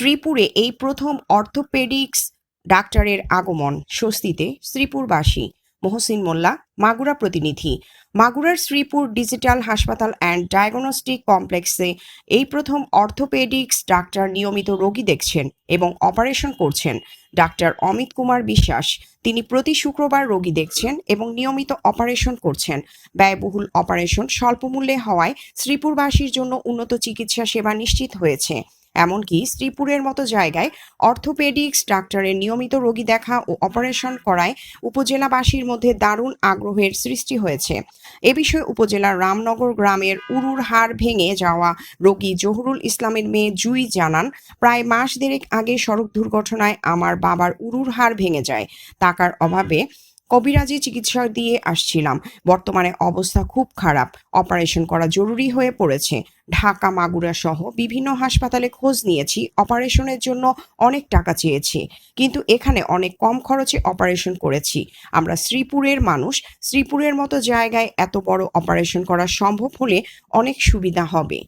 শ্রীপুরে এই প্রথম অর্থোপেডিক্স ডাক্তারের আগমন স্বস্তিতে শ্রীপুরবাসী। মহসিন মোল্লা, মাগুরা প্রতিনিধি। মাগুরার শ্রীপুর ডিজিটাল হাসপাতাল অ্যান্ড ডায়াগনস্টিক কমপ্লেক্সে এই প্রথম অর্থোপেডিক্স ডাক্তার নিয়মিত রোগী দেখছেন এবং অপারেশন করছেন ডাক্তার অমিত কুমার বিশ্বাস। তিনি প্রতি শুক্রবার রোগী দেখছেন এবং নিয়মিত অপারেশন করছেন। ব্যয়বহুল অপারেশন স্বল্পমূল্যে হওয়ায় শ্রীপুরবাসীর জন্য উন্নত চিকিৎসা সেবা নিশ্চিত হয়েছে। এমনকি শ্রীপুরের মতো জায়গায় অর্থোপেডিক্স, ডাক্তারের নিয়মিত রোগী দেখা ও অপারেশন করায় উপজেলাবাসীর মধ্যে দারুণ আগ্রহের সৃষ্টি হয়েছে। এ বিষয়ে উপজেলার রামনগর গ্রামের উরুর হাড় ভেঙে যাওয়া রোগী জহুরুল ইসলামের মেয়ে জুই জানান, প্রায় মাস দেড়েক আগে সড়ক দুর্ঘটনায় আমার বাবার উরুর হাড় ভেঙে যায়। টাকার অভাবে কবিরাজি চিকিৎসা দিয়ে আসছিলাম। বর্তমানে অবস্থা খুব খারাপ। অপারেশন করা জরুরি হয়ে পড়েছে। ঢাকা, মাগুরা সহ বিভিন্ন হাসপাতালে খোঁজ নিয়েছি। অপারেশনের জন্য অনেক টাকা চেয়েছি। কিন্তু এখানে অনেক কম খরচে অপারেশন করেছি। আমরা শ্রীপুরের মানুষ। শ্রীপুরের মতো জায়গায় এত বড় অপারেশন করা সম্ভব হলে অনেক সুবিধা হবে।